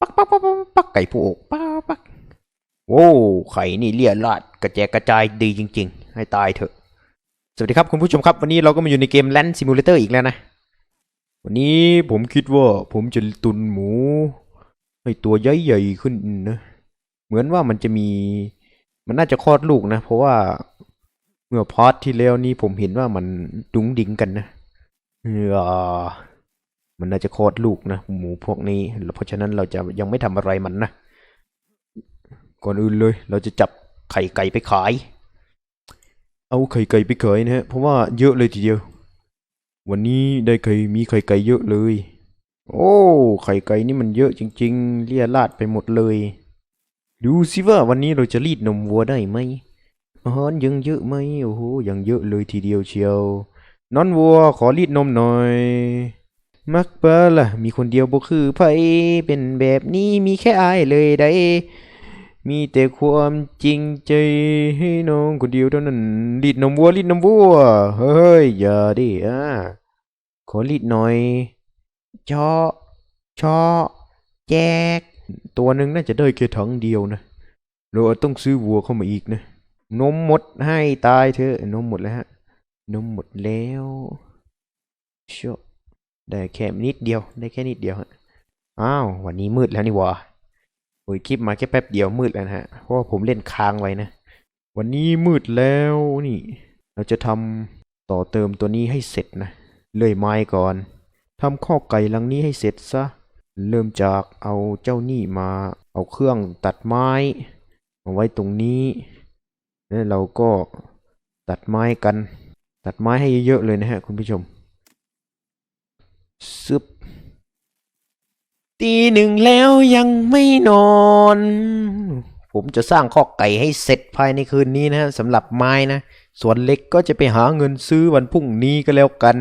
ปักปักปักปักปักไก่ผู้อกปักปักโอ้ไข่นี่เลี่ยราดกระแจกกระจายดีจริง ๆ ให้ตายเถอะ สวัสดีครับคุณผู้ชมครับ วันนี้เราก็มาอยู่ในเกม Land Simulator อีกแล้วนะ วันนี้ผมคิดว่าผมจะตุนหมู ให้ตัวใหญ่ๆขึ้นนะ เหมือนว่ามันจะมี มันน่าจะคลอดลูกนะ เพราะว่าเมื่อพาร์ทที่แล้วนี้ผมเห็นว่ามันดุ้งดิงกันนะเออ มันน่าจะคลอดลูกนะ หมูพวกนี้ เพราะฉะนั้นเราจะยังไม่ทำอะไรมันนะ ก่อนอื่นเลย เราจะจับไข่ไก่ไปขาย เอาไข่ไก่ไปขายนะฮะ เพราะว่าเยอะเลยทีเดียว วันนี้ได้ไข่มีไข่ไก่เยอะเลย โอ้ ไข่ไก่นี่มันเยอะจริง ๆ เลี่ยราดไปหมดเลย ดูสิว่าวันนี้เราจะรีดนมวัวได้ไหมอาหารยังเยอะไหมโอ้โห ยังเยอะเลยทีเดียวเชียวน้อนวัวขอรีดนมหน่อย มักเปล่าล่ะ มีคนเดียวบ่คือไผเป็นแบบนี้มีแค่อายเลยได้มีแต่ความจริงใจให้น้องคนเดียวเท่านั้นรีดนมวัวรีดนมวัว เฮ้ย อย่าดิอะขอรีดหน่อยชอชอแจก ตัวหนึ่งน่าจะได้แค่ถังเดียวนะ เราต้องซื้อวัวเข้ามาอีกนะ นมหมดให้ตายเถอะ นมหมดแล้วฮะ นมหมดแล้วชยว ได้แค่นิดเดียวได้แค่นิดเดียวฮะอ้าววันนี้มืดแล้วนี่วะโอ้ยคลิปมาแค่แป๊บเดียวมืดแล้วนะฮะเพราะว่าผมเล่นค้างไว้นะ วันนี้มืดแล้วนี่ เราจะทำต่อเติมตัวนี้ให้เสร็จนะเลื่อยไม้ก่อนทำข้อไก่ลังนี้ให้เสร็จซะเริ่มจากเอาเจ้านี่มาเอาเครื่องตัดไม้มาไว้ตรงนี้แล้วเราก็ตัดไม้กัน ตัดไม้ให้เยอะๆเลยนะฮะคุณผู้ชม ซึบตีหนึ่งแล้วยังไม่นอน ผมจะสร้างข้อไก่ให้เสร็จภายในคืนนี้นะฮะสำหรับไม้นะ ส่วนเล็กก็จะไปหาเงินซื้อวันพรุ่งนี้ก็แล้วกัน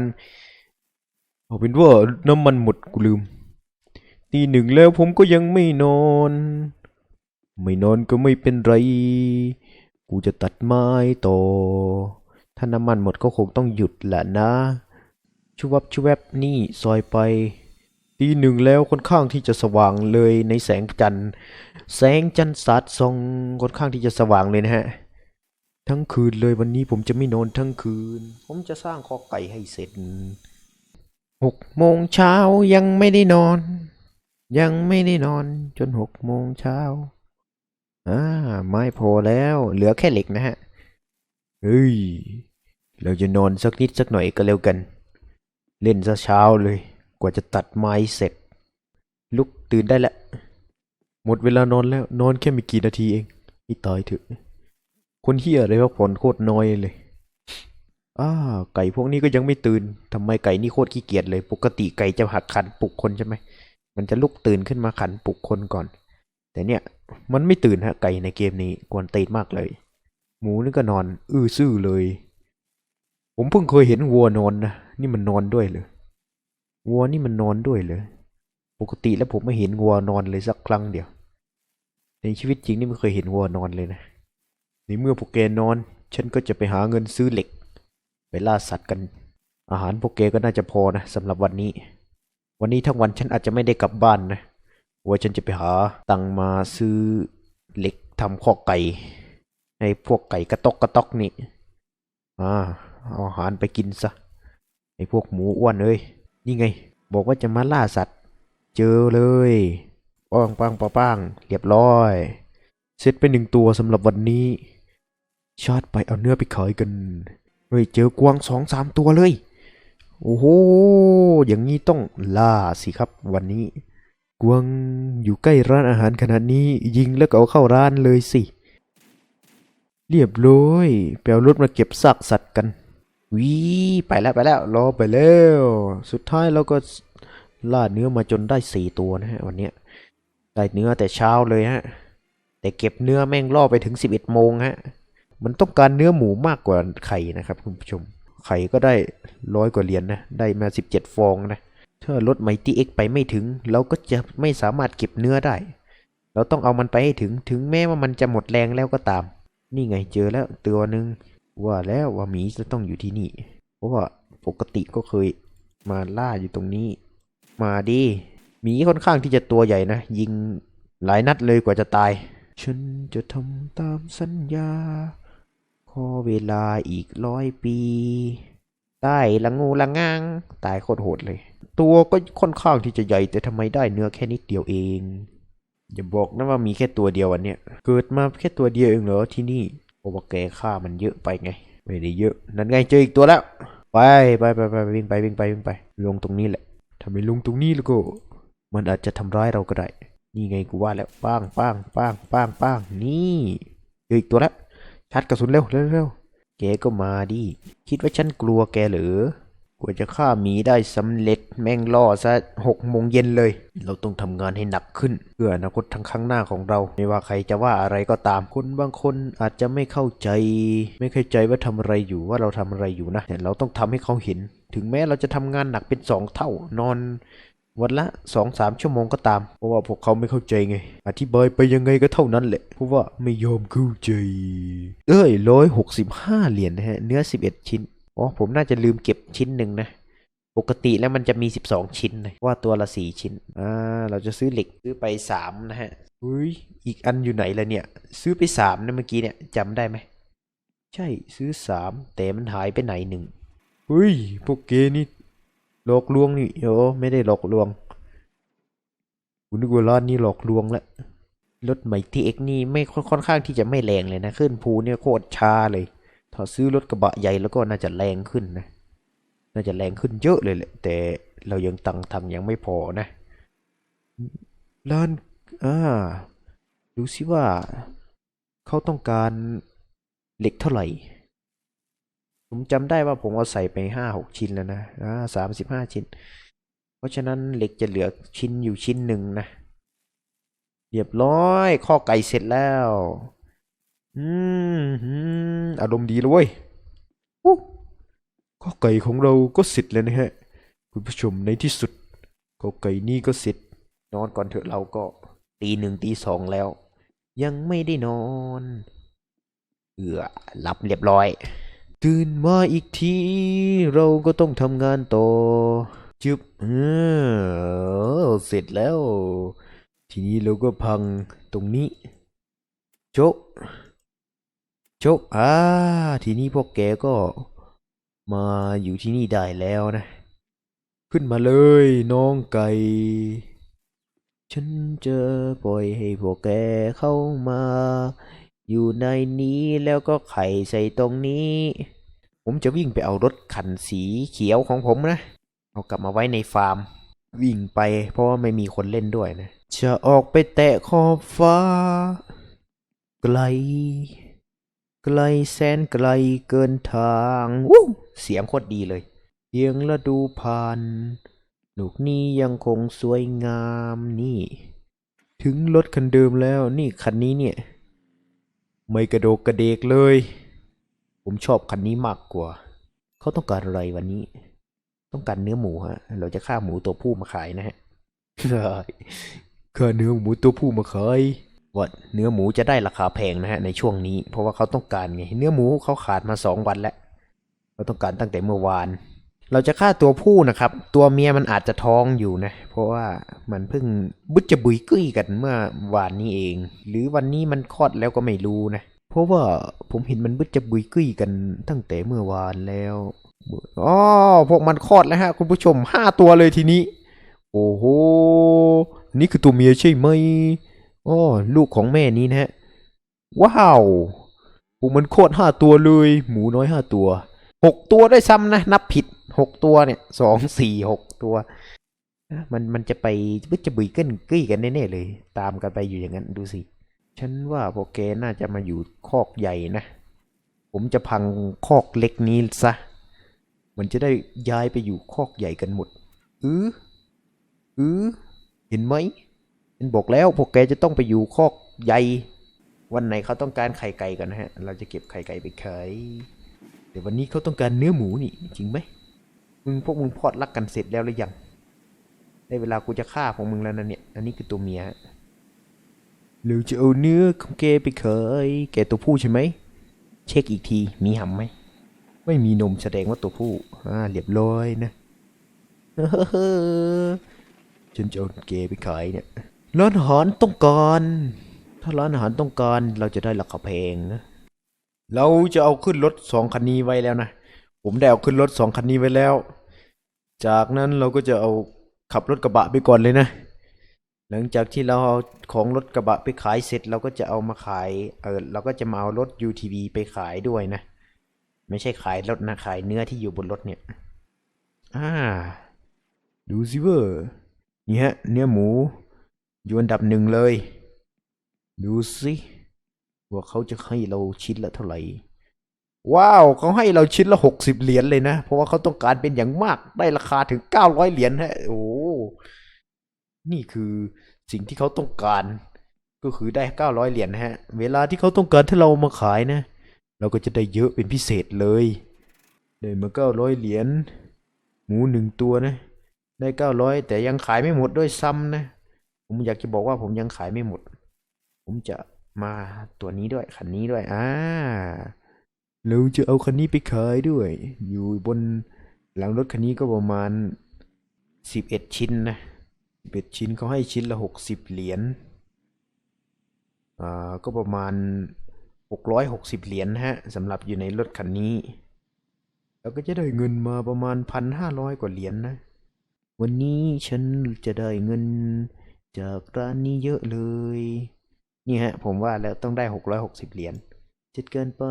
เอาเป็นว่าน้ำมันหมดกูลืม ตีหนึ่งแล้วผมก็ยังไม่นอน ไม่นอนก็ไม่เป็นไร กูจะตัดไม้ต่อ ถ้าน้ำมันหมดก็คงต้องหยุดแหละนะ ชุวับชุแวบนี่ซอยไปตีหนึ่งแล้วค่อนข้างที่จะสว่างเลยในแสงจันทร์ แสงจันทร์สาดส่องค่อนข้างที่จะสว่างเลยนะฮะ ทั้งคืนเลยวันนี้ผมจะไม่นอนทั้งคืน ผมจะสร้างคอไก่ให้เสร็จหกโมงเช้ายังไม่ได้นอน ยังไม่ได้นอนจนหกโมงเช้าอ่าไม่พอแล้ว เหลือแค่เหล็กนะฮะเฮ้ยเราจะนอนสักนิดสักหน่อยก็แล้วกัน เล่นซะเช้าเลย กว่าจะตัดไม้เสร็จ ลุกตื่นได้แล้ว หมดเวลานอนแล้ว นอนแค่ไม่กี่นาทีเองอีตายเถอะ คนเฮียเลยพักผ่อนโคตรน้อยเลยอ้าไก่พวกนี้ก็ยังไม่ตื่นทำไมไก่นี่โคตรขี้เกียจเลย ปกติไก่จะหักขันปลุกคนใช่ไหม มันจะลุกตื่นขึ้นมาขันปลุกคนก่อน แต่เนี่ย มันไม่ตื่นฮะไก่ในเกมนี้กวนตีนมากเลย หมูนี่ก็นอน อื้อซื่อเลย ผมเพิ่งเคยเห็นวัวนอนนะ นี่มันนอนด้วยเลยวัวนี่มันนอนด้วยเลยปกติแล้วผมไม่เห็นวัวนอนเลยสักครั้งเดียว ในชีวิตจริงนี่ไม่เคยเห็นวัวนอนเลยนะในเมื่อพวกแกนอน ฉันก็จะไปหาเงินซื้อเหล็ก ไปล่าสัตว์กัน อาหารพวกแกก็น่าจะพอนะสำหรับวันนี้ วันนี้ทั้งวันฉันอาจจะไม่ได้กลับบ้านนะว่าฉันจะไปหาตังมาซื้อเหล็กทำข้อไก่ให้พวกไก่กระตอกกระตอกนี่อ่าเอาอาหารไปกินซะ ไอ้พวกหมูอ้วนเอ้ยนี่ไง บอกว่าจะมาล่าสัตว์ เจอเลยป้องปังปังปังเรียบร้อยเสร็จไปหนึ่งตัวสำหรับวันนี้ ชาร์จไปเอาเนื้อไปขายกันเฮ้ยเจอกวางสองสามตัวเลย โอ้โห อย่างนี้ต้องล่าสิครับวันนี้ กวางอยู่ใกล้ร้านอาหารขนาดนี้ ยิงแล้วก็เอาเข้าร้านเลยสิ เรียบร้อยแปลรถมาเก็บซากสัตว์กัน วิไปแล้วไปแล้วรอไปแล้วสุดท้ายเราก็ล่าเนื้อมาจนได้สี่ตัวนะฮะวันเนี้ยได้เนื้อแต่เช้าเลยฮะแต่เก็บเนื้อแม่งล่อไปถึงสิบเอ็ดโมงฮะมันต้องการเนื้อหมูมากกว่าไข่นะครับคุณผู้ชม ไข่ก็ได้ร้อยกว่าเหรียญนนะได้มาสิบเจ็ดฟองนะถ้ารถไมตี้เอ็กไปไม่ถึง เราก็จะไม่สามารถเก็บเนื้อได้ เราต้องเอามันไปให้ถึงถึงแม้ว่ามันจะหมดแรงแล้วก็ตาม นี่ไงเจอแล้วตัวหนึ่ง ว่าแล้วว่าหมีจะต้องอยู่ที่นี่ เพราะว่าปกติก็เคยมาล่าอยู่ตรงนี้ มาดิหมีค่อนข้างที่จะตัวใหญ่นะ ยิงหลายนัดเลยกว่าจะตาย ฉันจะทำตามสัญญา ขอเวลาอีกร้อยปี ได้ละงูละงาง ตายโคตรโหดเลย ตัวก็ค่อนข้างที่จะใหญ่แต่ทำไมได้เนื้อแค่นิดเดียวเอง อย่าบอกนะว่ามีแค่ตัวเดียววันเนี้ยเกิดมาแค่ตัวเดียวเองเหรอที่นี่ เพราะว่าแกฆ่ามันเยอะไปไง ไม่ได้เยอะ นั่นไงเจออีกตัวแล้ว ไปไปไปไปวิ่งไปวิ่งไปวิ่งไป ลงตรงนี้แหละถ้าไม่ลงตรงนี้แล้วก็ มันอาจจะทำร้ายเราก็ได้ นี่ไงกูว่าแล้วป้างป้างป้างป้างป้างนี่เจออีกตัวแล้วชัดกระสุนเร็วเร็วเร็วแกก็มาดิ คิดว่าฉันกลัวแกเหรือ กว่าจะฆ่าหมีได้สำเร็จแม่งล่อซะหกโมงเย็นเลย เราต้องทำงานให้หนักขึ้น เพื่ออนาคตทั้งข้างหน้าของเรา ไม่ว่าใครจะว่าอะไรก็ตาม คนบางคนอาจจะไม่เข้าใจ ไม่เข้าใจว่าทำอะไรอยู่ว่าเราทำอะไรอยู่นะแต่เราต้องทำให้เขาเห็น ถึงแม้เราจะทำงานหนักเป็นสองเท่านอนวันละสองสามชั่วโมงก็ตาม เพราะว่าพวกเขาไม่เข้าใจไง อธิบายไปยังไงก็เท่านั้นแหละ เพราะว่าไม่ยอมเข้าใจ เอ้ยร้อยหกสิบห้าเหรียญนะฮะ เนื้อสิบเอ็ดชิ้น อ๋อผมน่าจะลืมเก็บชิ้นหนึ่งนะ ปกติแล้วมันจะมีสิบสองชิ้นนะว่าตัวละสี่ชิ้น อ่า เราจะซื้อเหล็กซื้อไปสามนะฮะอุ้ยอีกอันอยู่ไหนล่ะเนี่ย ซื้อไปสามนะเมื่อกี้เนี่ยจำได้ไหม ใช่ซื้อสามแต่มันหายไปไหนหนึ่งเฮ้ยพวกเกนี่หลอกลวงนี่โอ้ไม่ได้หลอกลวงคุณนึกว่าร้านนี้หลอกลวงละรถใหม่ทีเอ็กนี่ไม่ค่อนข้างที่จะไม่แรงเลยนะขึ้นภูเนี่ยโคตรช้าเลย ถ้าซื้อรถกระบะใหญ่แล้วก็น่าจะแรงขึ้นนะ น่าจะแรงขึ้นเยอะเลยแหละ แต่เรายังตังทังยังไม่พอนะร้านอ่าดูสิว่าเขาต้องการเหล็กเท่าไหร่ ผมจำได้ว่าผมเอาใส่ไปห้าหกชิ้นแล้วนะอ่าสามสิบห้าชิ้น เพราะฉะนั้นเหล็กจะเหลือชิ้นอยู่ชิ้นหนึ่งนะเรียบร้อยข้อไก่เสร็จแล้ว อืมอืมอารมณ์ดีเลยเว้ยอู้ข้อไก่ของเราก็เสร็จแล้วนะฮะ คุณผู้ชมในที่สุดข้อไก่นี่ก็เสร็จ นอนก่อนเถอะเราก็ตีหนึ่งตีสองแล้ว ยังไม่ได้นอน เอือหลับเรียบร้อย ตื่นมาอีกที เราก็ต้องทำงานต่อจึบเออเสร็จแล้ว ทีนี้เราก็พังตรงนี้ โจะ โจะอ่าทีนี้พวกแกก็มาอยู่ที่นี่ได้แล้วนะ ขึ้นมาเลยน้องไก่ ฉันจะปล่อยให้พวกแกเข้ามา อยู่ในนี้แล้วก็ไข่ใส่ตรงนี้ ผมจะวิ่งไปเอารถคันสีเขียวของผมนะ เอากลับมาไว้ในฟาร์ม วิ่งไปเพราะว่าไม่มีคนเล่นด้วยนะ จะออกไปแตะขอบฟ้า ไกล ไกลแสนไกลเกินทางวู้เสียงโคตรดีเลยเพียงละดูผ่านลูกนี้ยังคงสวยงามนี่ ถึงรถคันเดิมแล้วนี่คันนี้เนี่ย ไม่กระโดกกระเดกเลย ผมชอบคันนี้มากกว่า เขาต้องการอะไรวันนี้ ต้องการเนื้อหมูฮะ เราจะฆ่าหมูตัวผู้มาขายนะฮะฆ่าเนื้อหมูตัวผู้มาขาย ว่าเนื้อหมูจะได้ราคาแพงนะฮะในช่วงนี้ เพราะว่าเขาต้องการไงเนื้อหมูเขาขาดมาสองวันแล้วเขาต้องการตั้งแต่เมื่อวาน เราจะฆ่าตัวผู้นะครับ ตัวเมียมันอาจจะท้องอยู่นะ เพราะว่ามันเพิ่งบุจจะบุยกุ้ยกันเมื่อวานนี้เอง หรือวันนี้มันคลอดแล้วก็ไม่รู้นะเพราะว่าผมเห็นมันบุจจะบุยกุ้ยกันตั้งแต่เมื่อวานแล้วอ๋อพวกมันคลอดแล้วฮะ คุณผู้ชมห้าตัวเลยทีนี้ โอ้โหนี่คือตัวเมียใช่ไหม อ๋อลูกของแม่นี้นะฮะ ว้าวพวกมันโคตรห้าตัวเลย หมูน้อยห้าตัวหกตัวได้วยซ้ำนะ นับผิดหกตัวเนี่ยสองสี่หกตัว มันมันจะไปบึจะบุยกันกี้กันแน่ๆเลย ตามกันไปอยู่อย่างนั้นดูสิ ฉันว่าพวกแกน่าจะมาอยู่คอกใหญ่นะ ผมจะพังคอกเล็กนี้ซะ มันจะได้ย้ายไปอยู่คอกใหญ่กันหมดเออเออเห็นไหม ฉันบอกแล้วพวกแกจะต้องไปอยู่คอกใหญ่วันไหนเขาต้องการไข่ไก่กันนะฮะ เราจะเก็บไข่ไก่ไปขายเดี๋ยววันนี้เขาต้องการเนื้อหมูนี่ จริงไหมมึงพวกมึงพอดรักกันเสร็จแล้วหรือยัง ได้เวลากูจะฆ่าของมึงแล้วนะเนี่ย อันนี้คือตัวเมียหรือจะเอาเนื้อของแกไปขายแกตัวผู้ใช่ไหม เช็คอีกที มีหำไหม ไม่มีนมแสดงว่าตัวผู้ อ่า เรียบร้อยนะเออฉันจะเอาเกไปขายเนี่ย ร้านอาหารต้องการถ้าร้านอาหารต้องการเราจะได้ราคาแพงนะเราจะเอาขึ้นรถสองคันนี้ไว้แล้วนะ ผมได้เอาขึ้นรถสองคันนี้ไว้แล้ว จากนั้นเราก็จะเอาขับรถกระบะไปก่อนเลยนะ หลังจากที่เราเอาของรถกระบะไปขายเสร็จเราก็จะเอามาขาย เออเราก็จะมาเอารถ UTV ไปขายด้วยนะ ไม่ใช่ขายรถนะขายเนื้อที่อยู่บนรถเนี่ย อ่า ดูสิเวอร์นี่ฮะเนื้อหมู อยู่อันดับหนึ่งเลย ดูสิว่าเขาจะให้เราชิ้นละเท่าไหร่ ว้าวเขาให้เราชิ้นละหกสิบเหรียญเลยนะ เพราะว่าเขาต้องการเป็นอย่างมากได้ราคาถึงเก้าร้อยเหรียญฮะโอ้นี่คือสิ่งที่เขาต้องการ ก็คือได้เก้าร้อยเหรียญนะฮะ เวลาที่เขาต้องการถ้าเราเอามาขายนะ เราก็จะได้เยอะเป็นพิเศษเลยได้มาเก้าร้อยเหรียญหมูหนึ่งตัวนะ ได้เก้าร้อยแต่ยังขายไม่หมดด้วยซ้ำนะ ผมอยากจะบอกว่าผมยังขายไม่หมด ผมจะมาตัวนี้ด้วยคันนี้ด้วย อ่าเราจะเอาคันนี้ไปขายด้วย อยู่บนหลังรถคันนี้ก็ประมาณสิบเอ็ดชิ้นนะสิบเอ็ดชิ้นเขาให้ชิ้นละหกสิบเหรียญอ่าก็ประมาณหกร้อยหกสิบเหรียญฮะสำหรับอยู่ในรถคันนี้ แล้วก็จะได้เงินมาประมาณพันห้าร้อยกว่าเหรียญนะ วันนี้ฉันจะได้เงิน จากร้านนี้เยอะเลย นี่ฮะ ผมว่าแล้วต้องได้หกร้อยหกสิบเหรียญจิดเกินไป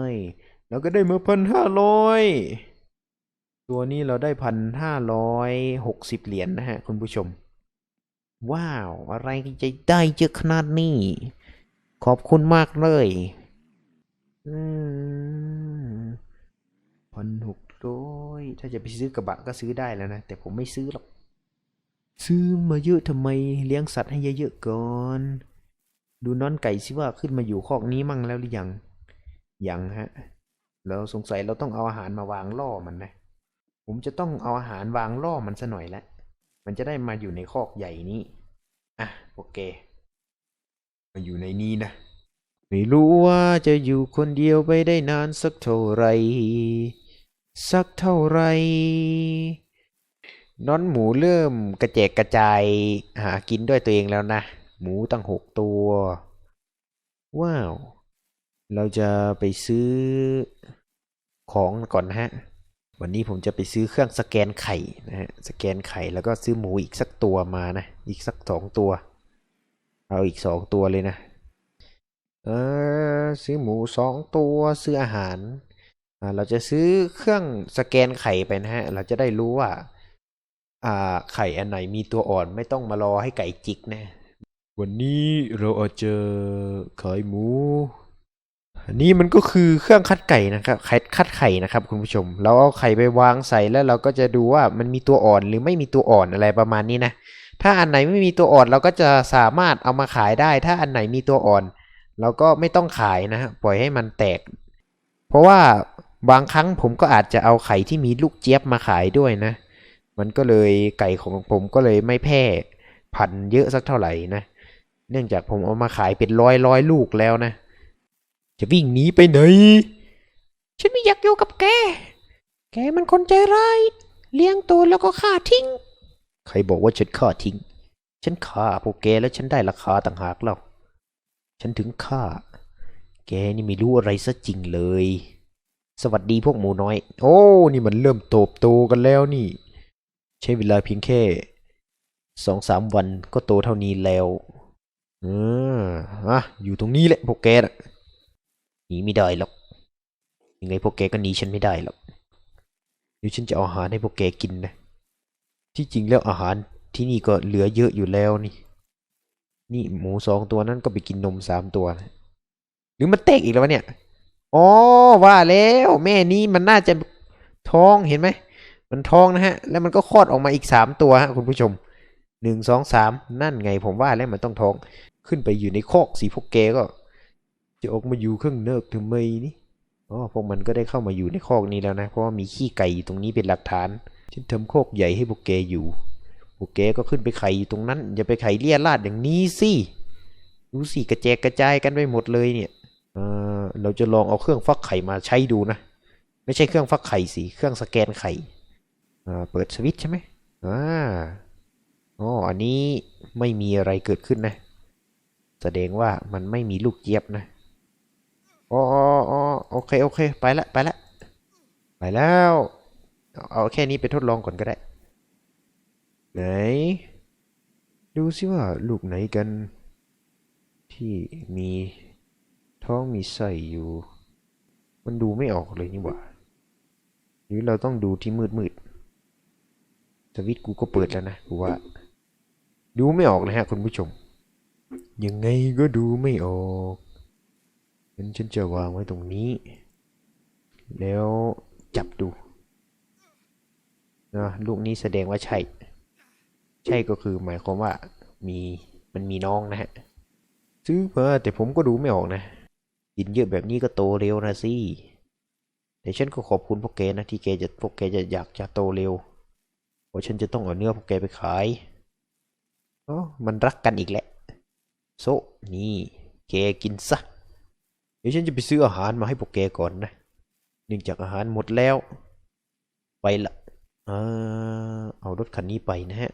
แล้วก็ได้มาพันห้าร้อยตัวนี้เราได้พันห้าร้อยหกสิบเหรียญนะฮะ คุณผู้ชม ว้าว อะไรจะได้เยอะขนาดนี้ ขอบคุณมากเลยพันหกร้อยถ้าจะไปซื้อกระบะก็ซื้อได้แล้วนะ แต่ผมไม่ซื้อหรอก ซื้อมาเยอะทำไมเลี้ยงสัตว์ให้เยอะๆก่อน ดูน้อนไก่สิว่าขึ้นมาอยู่คอกนี้มั่งแล้วหรือยัง ยังฮะแล้วสงสัยเราต้องเอาอาหารมาวางล่อมันนะ ผมจะต้องเอาอาหารวางล่อมันซะหน่อยละ มันจะได้มาอยู่ในคอกใหญ่นี้ อะโอเค มาอยู่ในนี้นะ ไม่รู้ว่าจะอยู่คนเดียวไปได้นานสักเท่าไหรสักเท่าไหร น้อนหมูเริ่มกระแจกกระจายหากินด้วยตัวเองแล้วนะ หมูตั้งหกตัว ว้าว เราจะไปซื้อของก่อนนะฮะ วันนี้ผมจะไปซื้อเครื่องสแกนไข่นะฮะ สแกนไข่แล้วก็ซื้อหมูอีกสักตัวมานะ อีกสักสองตัว เอาอีกสองตัวเลยนะ เออซื้อหมูสองตัวซื้ออาหารอ่าเราจะซื้อเครื่องสแกนไข่ไปนะฮะ เราจะได้รู้ว่า ไข่อันไหนมีตัวอ่อนไม่ต้องมารอให้ไก่จิกนะ วันนี้เราอาจจะขายหมู อันนี้มันก็คือเครื่องคัดไก่นะครับคัดคัดไข่นะครับ คุณผู้ชม เราเอาไข่ไปวางใส่แล้วเราก็จะดูว่ามันมีตัวอ่อนหรือไม่มีตัวอ่อนอะไรประมาณนี้นะ ถ้าอันไหนไม่มีตัวอ่อนเราก็จะสามารถเอามาขายได้ ถ้าอันไหนมีตัวอ่อน เราก็ไม่ต้องขายนะฮะ ปล่อยให้มันแตก เพราะว่าบางครั้งผมก็อาจจะเอาไข่ที่มีลูกเจี๊ยบมาขายด้วยนะ มันก็เลยไก่ของผมก็เลยไม่แพร่พันเยอะสักเท่าไหร่นะ เนื่องจากผมเอามาขายเป็นร้อยร้อยลูกแล้วนะ จะวิ่งหนีไปไหน ฉันไม่อยากอยู่กับแก แกมันคนใจร้าย เลี้ยงตัวแล้วก็ฆ่าทิ้ง ใครบอกว่าฉันฆ่าทิ้ง ฉันฆ่าพวกแกแล้วฉันได้ราคาต่างหากเล่า ฉันถึงฆ่า แกนี่ไม่รู้อะไรซะจริงเลย สวัสดีพวกหมูน้อย โอ้ นี่มันเริ่มโตบโตกันแล้วนี่ ใช้เวลาเพียงแค่สองสามวันก็โตเท่านี้แล้วเอออะอยู่ตรงนี้แหละพวกแกนะหนีไม่ได้หรอกยังไงพวกแกก็หนีฉันไม่ได้หรอกเดี๋ยวฉันจะเอาอาหารให้พวกแกกินนะ ที่จริงแล้วอาหารที่นี่ก็เหลือเยอะอยู่แล้วนี่ นี่หมูสองตัวนั้นก็ไปกินนมสามตัวนะหรือมันแตกอีกแล้วเนี่ย อ๋อว่าแล้ว แม่นี้มันน่าจะท้องเห็นไหม มันท้องนะฮะ แล้วมันก็คลอดออกมาอีกสามตัวฮะคุณผู้ชมหนึ่งสองสามนั่นไงผมว่าแล้วมันต้องท้อง ขึ้นไปอยู่ในคอกสีพวกแกก็ จะออกมาอยู่ข้างนอกทำไมนี่อ๋อพวกมันก็ได้เข้ามาอยู่ในคอกนี้แล้วนะ เพราะว่ามีขี้ไก่อยู่ตรงนี้เป็นหลักฐานฉันทำคอกใหญ่ให้พวกแกอยู่พวกแกก็ขึ้นไปไข่อยู่ตรงนั้น อย่าไปไข่เลี่ยราดอย่างนี้สิดูสิกระแจกกระจายกันไปหมดเลยเนี่ยเออเราจะลองเอาเครื่องฟักไข่มาใช้ดูนะ ไม่ใช่เครื่องฟักไข่สิเครื่องสแกนไข่ เปิดสวิตช์ใช่ไหมอ่าอ๋ออันนี้ไม่มีอะไรเกิดขึ้นนะ แสดงว่ามันไม่มีลูกเจี๊ยบนะอ๋ออ๋ออ๋อโอเค โอเค ไปละ ไปละ ไปแล้ว เอาแค่นี้ไปทดลองก่อนก็ได้ ไหน ดูสิว่าลูกไหนกัน ที่มีท้องมีไส้อยู่ มันดูไม่ออกเลยนี่หว่า หรือเราต้องดูที่มืดมืด วิตกูก็เปิดแล้วนะกูว่า ดูไม่ออกเลยฮะคุณผู้ชม ยังไงก็ดูไม่ออกงั้นฉันจะวางไว้ตรงนี้ แล้วจับดูนะลูกนี้แสดงว่าใช่ ใช่ก็คือหมายความว่ามีมันมีน้องนะฮะ ซื้อมาแต่ผมก็ดูไม่ออกนะกินเยอะแบบนี้ก็โตเร็วนะสิแต่ฉันก็ขอบคุณพวกแกนะที่แกจะพวกแกจะอยากจะโตเร็วาฉันจะต้องเอาเนื้อพวกแกไปขายอ๋อมันรักกันอีกแหละ โซนี่แกกินซะ เดี๋ยวฉันจะไปซื้ออาหารมาให้พวกแกก่อนนะ เนื่องจากอาหารหมดแล้ว ไปละอ่าเอารถคันนี้ไปนะฮะ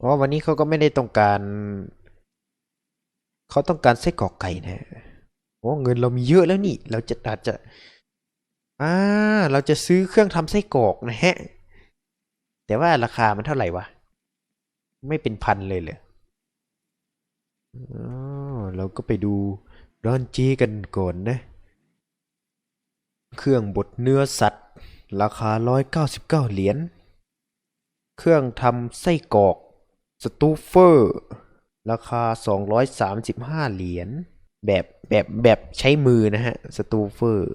อ๋อวันนี้เขาก็ไม่ได้ต้องการ เขาต้องการไส้กรอกไก่นะฮะโอ้เงินเรามีเยอะแล้วนี่ เราจะอาจจะ อ่า เราจะซื้อเครื่องทำไส้กรอกนะฮะ แต่ว่าราคามันเท่าไหร่วะ ไม่เป็นพันเลยเหรออ๋อเราก็ไปดูร้านเจกันก่อนนะ เครื่องบดเนื้อสัตว์ ราคา 199 เหรียญ เครื่องทำไส้กรอกสตูเฟอร์ ราคา 235 เหรียญ แบบแบบแบบใช้มือนะฮะสตูเฟอร์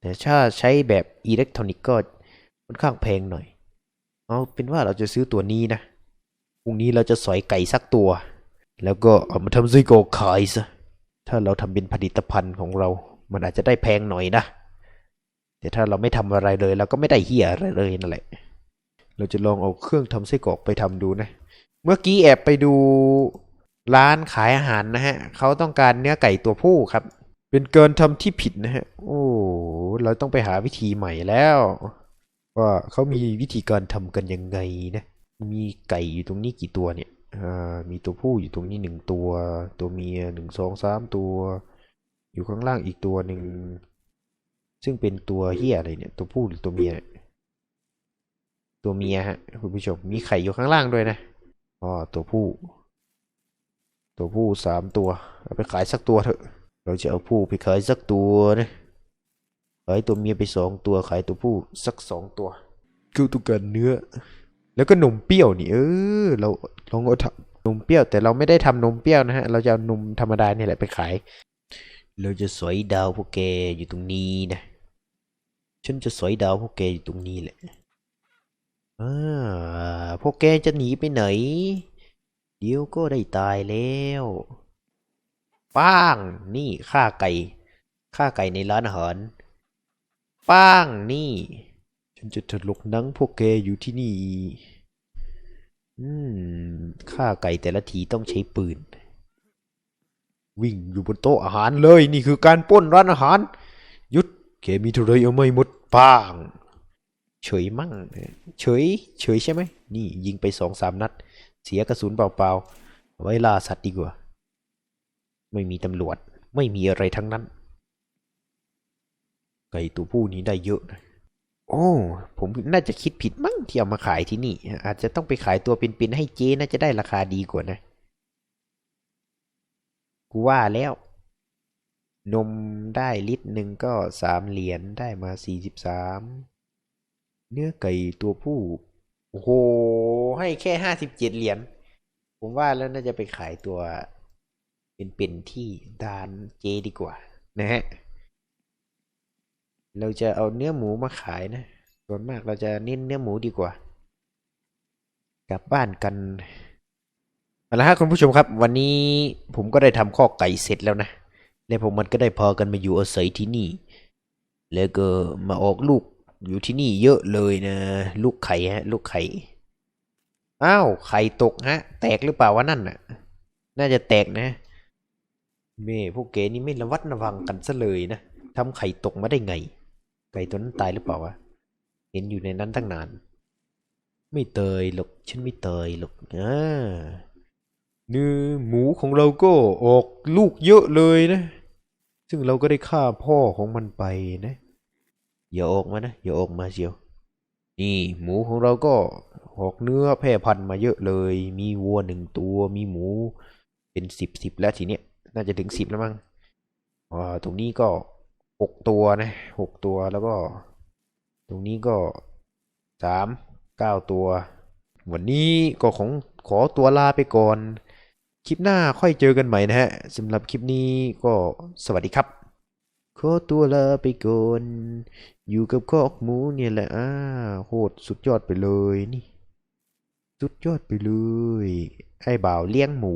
แต่ถ้าใช้แบบอิเล็กทรอนิกส์ก็ค่อนข้างแพงหน่อย เอาเป็นว่าเราจะซื้อตัวนี้นะพรุ่งนี้เราจะสอยไก่สักตัว แล้วก็เอามาทำไส้กรอกขายซะถ้าเราทำเป็นผลิตภัณฑ์ของเรา มันอาจจะได้แพงหน่อยนะแต่ถ้าเราไม่ทำอะไรเลยเราก็ไม่ได้เฮียอะไรเลยนั่นแหละ เราจะลองเอาเครื่องทำไส้กรอกไปทำดูนะ เมื่อกี้แอบไปดูร้านขายอาหารนะฮะ เขาต้องการเนื้อไก่ตัวผู้ครับ เป็นเการทำที่ผิดนะฮะ โอ้ เราต้องไปหาวิธีใหม่แล้ว ว่าเขามีวิธีการทำกันยังไงนะมีไก่อยู่ตรงนี้กี่ตัวเนี่ยอ่ามีตัวผู้อยู่ตรงนี้หนึ่งตัว ตัวเมียหนึ่งสองสามตัว อยู่ข้างล่างอีกตัวหนึ่งซึ่งเป็นตัวเฮียอะไรเนี่ยตัวผู้หรือตัวเมียเนี่ยตัวเมียฮะคุณผู้ชมมีไข่อยู่ข้างล่างด้วยนะอ๋อตัวผู้ ตัวผู้สามตัว เอาไปขายสักตัวเถอะ เราจะเอาผู้ไปขายสักตัวนะ ขายตัวเมียไปสองตัวขายตัวผู้สักสองตัวคือต้องการเนื้อ แล้วก็นมเปรี้ยวนี่เออ เราลองเอาทำนมเปรี้ยว แต่เราไม่ได้ทำนมเปรี้ยวนะฮะ เราจะเอานมธรรมดานี่แหละไปขาย เราจะสอยดาวพวกแกอยู่ตรงนี้นะฉันจะสอยดาวพวกแกอยู่ตรงนี้แหละอ่าพวกแกจะหนีไปไหน เดี๋ยวก็ได้ตายแล้วป้าง นี่ฆ่าไก่ฆ่าไก่ในร้านอาหาร ป้างนี่ ฉันจะถลกหนังพวกแกอยู่ที่นี่ อืมฆ่าไก่แต่ละทีต้องใช้ปืน วิ่งอยู่บนโต๊ะอาหารเลย นี่คือการป้นร้านอาหาร ยุดแกมีเท่าไรเอาไม่หมดป้างเฉยมั่งเฉย เฉยใช่ไหม นี่ยิงไปสองสามนัด เสียกระสุนเปล่าๆเอาไว้ล่าสัตว์ดีกว่า ไม่มีตำรวจ ไม่มีอะไรทั้งนั้น ไก่ตัวผู้นี้ได้เยอะนะโอ้ผมน่าจะคิดผิดมั้งที่เอามาขายที่นี่ อาจจะต้องไปขายตัวเป็นๆให้เจ๊น่าจะได้ราคาดีกว่านะ กูว่าแล้ว นมได้ลิตรหนึ่งก็สามเหรียญได้มาสี่สิบสามเนื้อไก่ตัวผู้โอ้โหให้แค่ห้าสิบเจ็ดเหรียญผมว่าแล้วน่าจะไปขายตัวเป็นๆที่ดานเจดีกว่า นะฮะ เราจะเอาเนื้อหมูมาขายนะ ส่วนมากเราจะเน้นเนื้อหมูดีกว่า กลับบ้านกันเอาละฮะคุณผู้ชมครับ วันนี้ผมก็ได้ทำข้อไก่เสร็จแล้วนะ และผมมันก็ได้พากันมาอยู่อาศัยที่นี่ แล้วก็มาออกลูกอยู่ที่นี่เยอะเลยนะ ลูกไข่ฮะ ลูกไข่อ้าวไข่ตกฮะ แตกหรือเปล่าวะนั่นน่ะ น่าจะแตกนะเม่พวกเกนี่ไม่ระวัดระวังกันซะเลยนะทำไข่ตกมาได้ไง ไก่ตัวนั้นตายหรือเปล่าวะ เห็นอยู่ในนั้นตั้งนาน ไม่เตยหรอกฉันไม่เตยหรอกอ่าเนื้อหมูของเราก็ออกลูกเยอะเลยนะ ซึ่งเราก็ได้ฆ่าพ่อของมันไปนะ อย่าออกมานะ อย่าออกมาเชียว นี่หมูของเราก็ออกเนื้อแพร่พันธุ์มาเยอะเลย มีวัวหนึ่งตัว มีหมูเป็นสิบสิบแล้วทีเนี้ย น่าจะถึงสิบแล้วมั้ง อ่า ตรงนี้ก็ หกตัวนะหกตัวแล้วก็ ตรงนี้ก็สามเก้าตัว วันนี้ก็ของขอตัวลาไปก่อน คลิปหน้าค่อยเจอกันใหม่นะฮะสำหรับคลิปนี้ก็สวัสดีครับ ขอตัวลาไปก่อน อยู่กับคอกหมูเนี่ยแหละอ่าโหดสุดยอดไปเลยนี่ สุดยอดไปเลย ไอ้บ่าวเลี้ยงหมู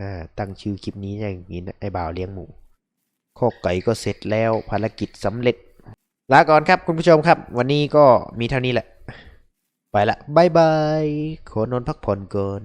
อ่าตั้งชื่อคลิปนี้อย่างนี้นะไอ้บ่าวเลี้ยงหมู คอกไก่ก็เสร็จแล้วภารกิจสำเร็จ ลาก่อนครับคุณผู้ชมครับ วันนี้ก็มีเท่านี้แหละ ไปละบายบาย ขอนอนพักผ่อนก่อน